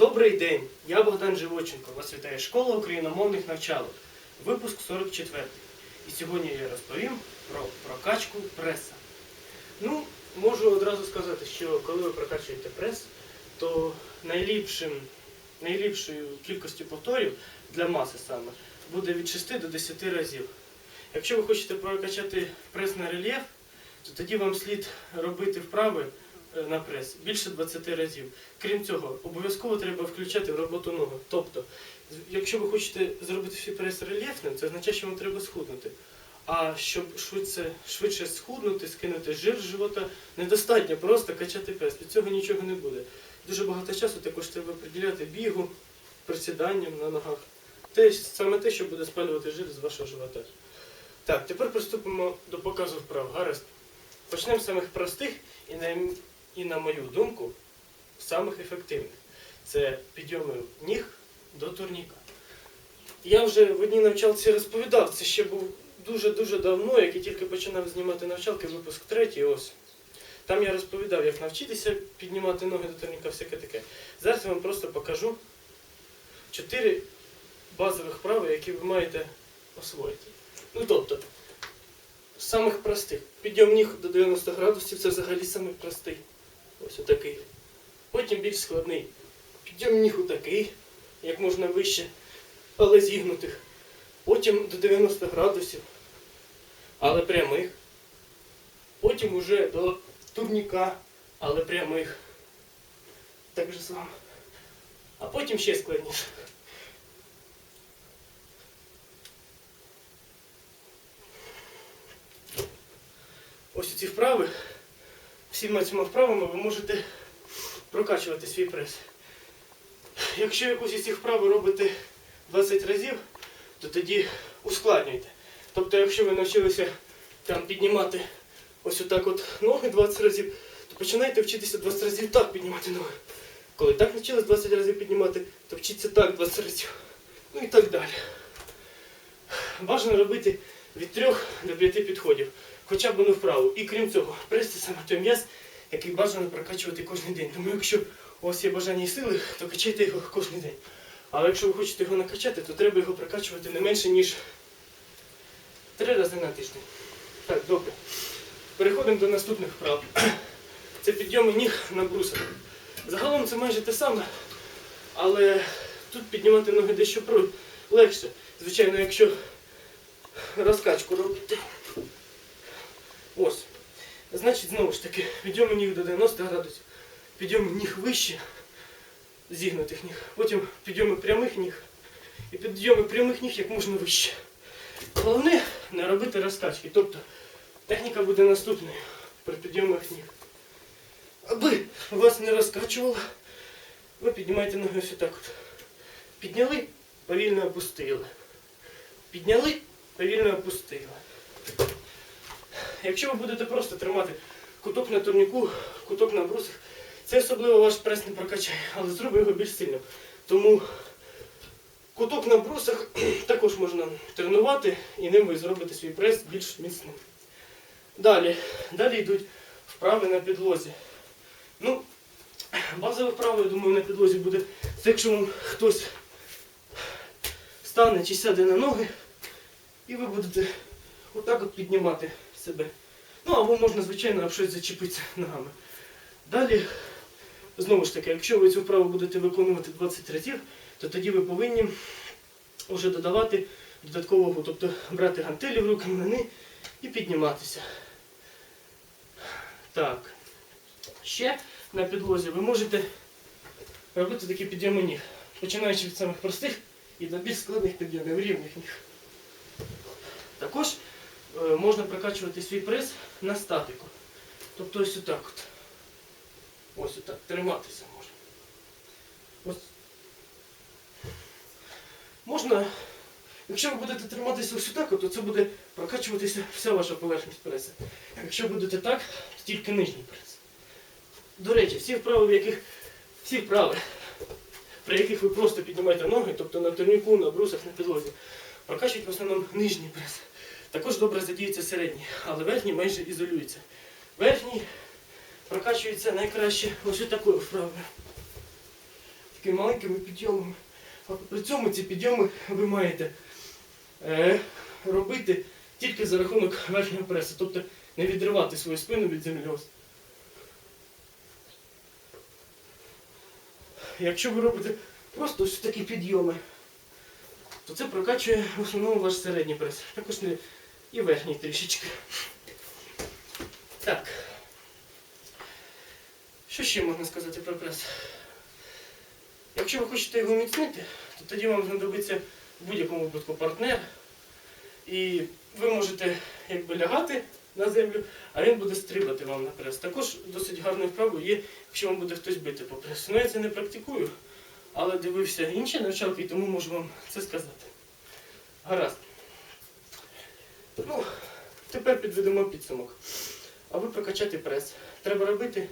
Добрий день, я Богдан Живоченко. Вас вітає школа україномовних навчалок. Випуск 44. І сьогодні я розповім про прокачку преса. Ну, можу одразу сказати, що коли ви прокачуєте прес, то найліпшим, найліпшою кількістю повторів для маси саме буде від 6 до 10 разів. Якщо ви хочете прокачати прес на рельєф, то тоді вам слід робити вправи на прес більше 20 разів. Крім цього, обов'язково треба включати в роботу ноги. Тобто, якщо ви хочете зробити свій прес рельєфним, це означає, що вам треба схуднути. А щоб швидше, швидше схуднути, скинути жир з живота, недостатньо просто качати прес. Від цього нічого не буде. Дуже багато часу також треба приділяти бігу, присіданням на ногах. Те, саме те, що буде спалювати жир з вашого живота. Так, тепер приступимо до показу вправ. Гаразд. Почнемо з самих простих і на, і на мою думку, самих ефективних. Це підйоми ніг до турніка. Я вже в одній навчалці розповідав, це ще був дуже-дуже давно, як я тільки починав знімати навчалки, випуск третій, ось. Там я розповідав, як навчитися піднімати ноги до турніка, всяке таке. Зараз я вам просто покажу чотири базових вправи, які ви маєте освоїти. Ну тобто, самих простих. Підйом ніг до 90 градусів це взагалі самий простий. Ось отакий. Потім більш складний. Підйом ніг отакий, як можна вище, але зігнутих. Потім до 90 градусів, але прямих. Потім уже до турніка, але прямих. Так же само. А потім ще складніше. Ось ці вправи, всіма цими вправами ви можете прокачувати свій прес. Якщо якусь із цих вправ робите 20 разів, то тоді ускладнюйте. Тобто, якщо ви навчилися там піднімати ось отак от ноги 20 разів, то починайте вчитися 20 разів так піднімати ноги. Коли так навчились 20 разів піднімати, то вчіться так 20 разів. Ну і так далі. Бажано робити від 3 до 5 підходів, хоча б одну вправу. І крім цього, прес саме той м'яз, який бажано прокачувати кожен день. Тому якщо у вас є бажання і сили, то качайте його кожен день. Але якщо ви хочете його накачати, то треба його прокачувати не менше, ніж 3 рази на тиждень. Так, добре. Переходимо до наступних вправ. Це підйоми ніг на брусах. Загалом це майже те саме, але тут піднімати ноги дещо легше. Звичайно, якщо розкачку робити. Ось. Значить, знову ж таки, підйоми ніг до 90 градусів, підйоми ніг вище, зігнутих ніг, потім підйоми прямих ніг і підйоми прямих ніг як можна вище. Головне не робити розкачки. Тобто техніка буде наступною при підйомах ніг. Аби вас не розкачувало, ви піднімаєте ноги ось отак от. Підняли, повільно опустили. Підняли, повільно опустили. Якщо ви будете просто тримати куток на турніку, куток на брусах, це особливо ваш прес не прокачає, але зробить його більш сильним. Тому куток на брусах також можна тренувати і ним ви зробите свій прес більш міцним. Далі, далі йдуть вправи на підлозі. Ну, базова вправа, я думаю, на підлозі буде. Це якщо вам хтось стане чи сяде на ноги, і ви будете отак от піднімати себе. Ну, або можна, звичайно, об щось зачепитися ногами. Далі, знову ж таки, якщо ви цю вправу будете виконувати 20 разів, то тоді ви повинні вже додавати додаткову вагу, тобто брати гантелі в руки, млини і підніматися. Так. Ще на підлозі ви можете робити такі підйоми ніг, починаючи від самих простих і до більш складних підйомів рівних ніг. Також можна прокачувати свій прес на статику. Тобто ось отак от. Ось отак. Триматися можна. Ось. Можна, якщо ви будете триматися ось отак, то це буде прокачуватися вся ваша поверхність преса. Якщо будете так, то тільки нижній прес. До речі, всі вправи, в яких всі вправи, при яких ви просто піднімаєте ноги, тобто на турніку, на брусах, на підлозі, прокачують в основному нижній прес. Також добре задіюється середній, але верхній майже ізолюється. Верхній прокачується найкраще ось такою вправою. такими маленькими підйомами. А при цьому ці підйоми ви маєте е, робити тільки за рахунок верхнього пресу, тобто не відривати свою спину від землі. Якщо ви робите просто ось такі підйоми, то це прокачує в основному ваш середній прес. Також не і верхній трішечки. Так. Що ще можна сказати про прес? Якщо ви хочете його міцнити, то тоді вам знадобиться в будь-якому випадку партнер. І ви можете якби лягати на землю, а він буде стрибати вам на прес. Також досить гарною вправою є, якщо вам буде хтось бити по пресу. Ну я це не практикую, але дивився інші навчалки, тому можу вам це сказати. Гаразд. Тепер підведемо підсумок. Аби прокачати прес, треба робити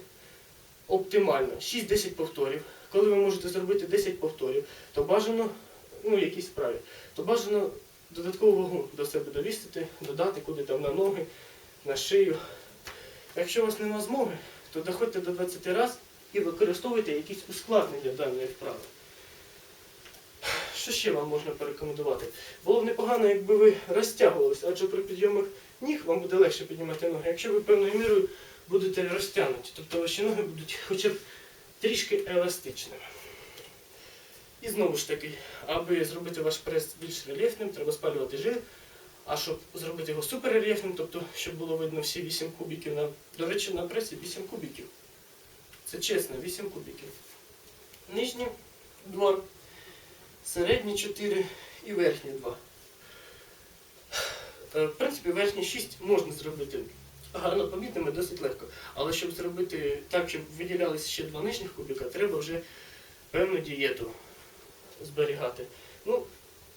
оптимально 6-10 повторів. Коли ви можете зробити 10 повторів, то бажано, ну, якісь справі, то бажано додаткову вагу до себе довістити, додати куди там на ноги, на шию. Якщо у вас немає змоги, то доходьте до 20 разів і використовуйте якісь ускладнення даної вправи. Що ще вам можна порекомендувати? Було б непогано, якби ви розтягувалися, адже при підйомах ніг вам буде легше піднімати ноги, якщо ви певною мірою будете розтягнуті, тобто ваші ноги будуть хоча б трішки еластичними. І знову ж таки, аби зробити ваш прес більш рельєфним, треба спалювати жир. А щоб зробити його суперрельєфним, тобто, щоб було видно всі 8 кубиків, на, до речі, на пресі 8 кубиків. Це чесно, 8 кубиків. Нижні 2, середні 4 і верхні 2. Е, В принципі, верхні 6 можна зробити гарно помітними, досить легко. Але щоб зробити так, щоб виділялися ще два нижніх кубика, треба вже певну дієту зберігати. Ну,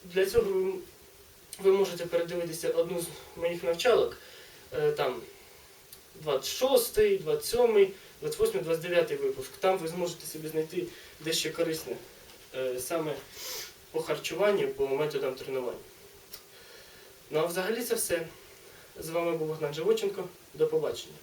для цього ви, можете передивитися одну з моїх навчалок, е, там 26, 27, 28, 29 випуск. Там ви зможете собі знайти дещо корисне саме по харчуванню, по методам тренування. Ну а взагалі це все. З вами був Богдан Живоченко. До побачення.